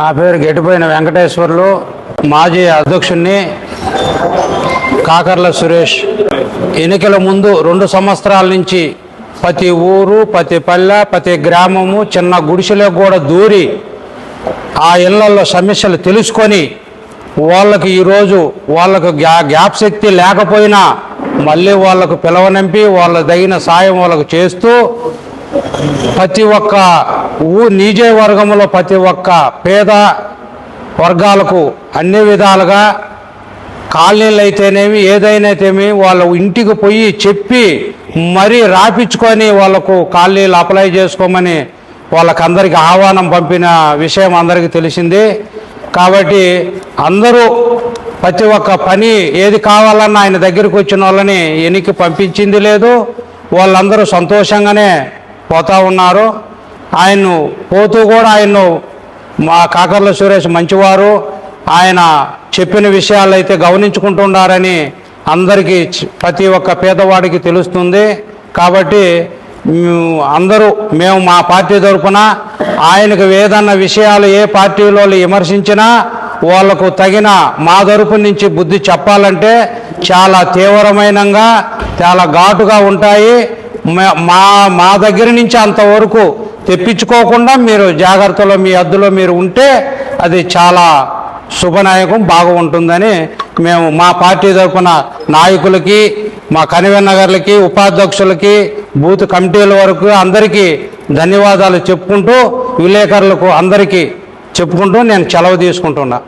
నా పేరు గెటిపోయిన వెంకటేశ్వర్లు. మాజీ అధ్యక్షుణ్ణి కాకర్ల సురేష్. ఎన్నికల ముందు రెండు సంవత్సరాల నుంచి ప్రతి ఊరు ప్రతి పల్లె ప్రతి గ్రామము చిన్న గుడిసెలకు కూడా దూరి ఆ ఇళ్ళలో సమస్యలు తెలుసుకొని వాళ్ళకి ఈరోజు వాళ్ళకు గ్యా గ్యాప్ శక్తి లేకపోయినా మళ్ళీ వాళ్ళకు పిలవనంపి వాళ్ళ తగిన సాయం వాళ్ళకు చేస్తూ ప్రతి ఒక్క నియోజకవర్గంలో ప్రతి ఒక్క పేద వర్గాలకు అన్ని విధాలుగా కాలనీలు అయితేనేమి ఏదైనాతేమి వాళ్ళ ఇంటికి పోయి చెప్పి మరీ రాపించుకొని వాళ్ళకు కాలనీలు అప్లై చేసుకోమని వాళ్ళకందరికీ ఆహ్వానం పంపిన విషయం అందరికీ తెలిసింది. కాబట్టి అందరూ ప్రతి ఒక్క పని ఏది కావాలన్నా ఆయన దగ్గరికి వచ్చిన వాళ్ళని ఎనికి పంపించింది లేదు. వాళ్ళందరూ సంతోషంగానే పోతా ఉన్నారు. ఆయన్ను పోతూ కూడా ఆయన్ను మా కాకర్ల సురేష్ మంచివారు. ఆయన చెప్పిన విషయాలు అయితే గమనించుకుంటున్నారని అందరికీ ప్రతి ఒక్క పేదవాడికి తెలుస్తుంది. కాబట్టి అందరూ మేము మా పార్టీ తరఫున ఆయనకు ఏదన్న విషయాలు ఏ పార్టీలో విమర్శించినా వాళ్ళకు తగిన మా తరపు నుంచి బుద్ధి చెప్పాలంటే చాలా తీవ్రమైనగా చాలా ఘాటుగా ఉంటాయి. మా మా దగ్గర నుంచి అంతవరకు తెప్పించుకోకుండా మీరు జాగ్రత్తలో మీ అద్దులో మీరు ఉంటే అది చాలా శుభనాయకం బాగా ఉంటుందని మేము మా పార్టీ తరఫున నాయకులకి మా కనివెన్నగర్లకి ఉపాధ్యక్షులకి బూత్ కమిటీల వరకు అందరికీ ధన్యవాదాలు చెప్పుకుంటూ విలేకరులకు అందరికీ చెప్పుకుంటూ నేను సెలవు తీసుకుంటున్నా.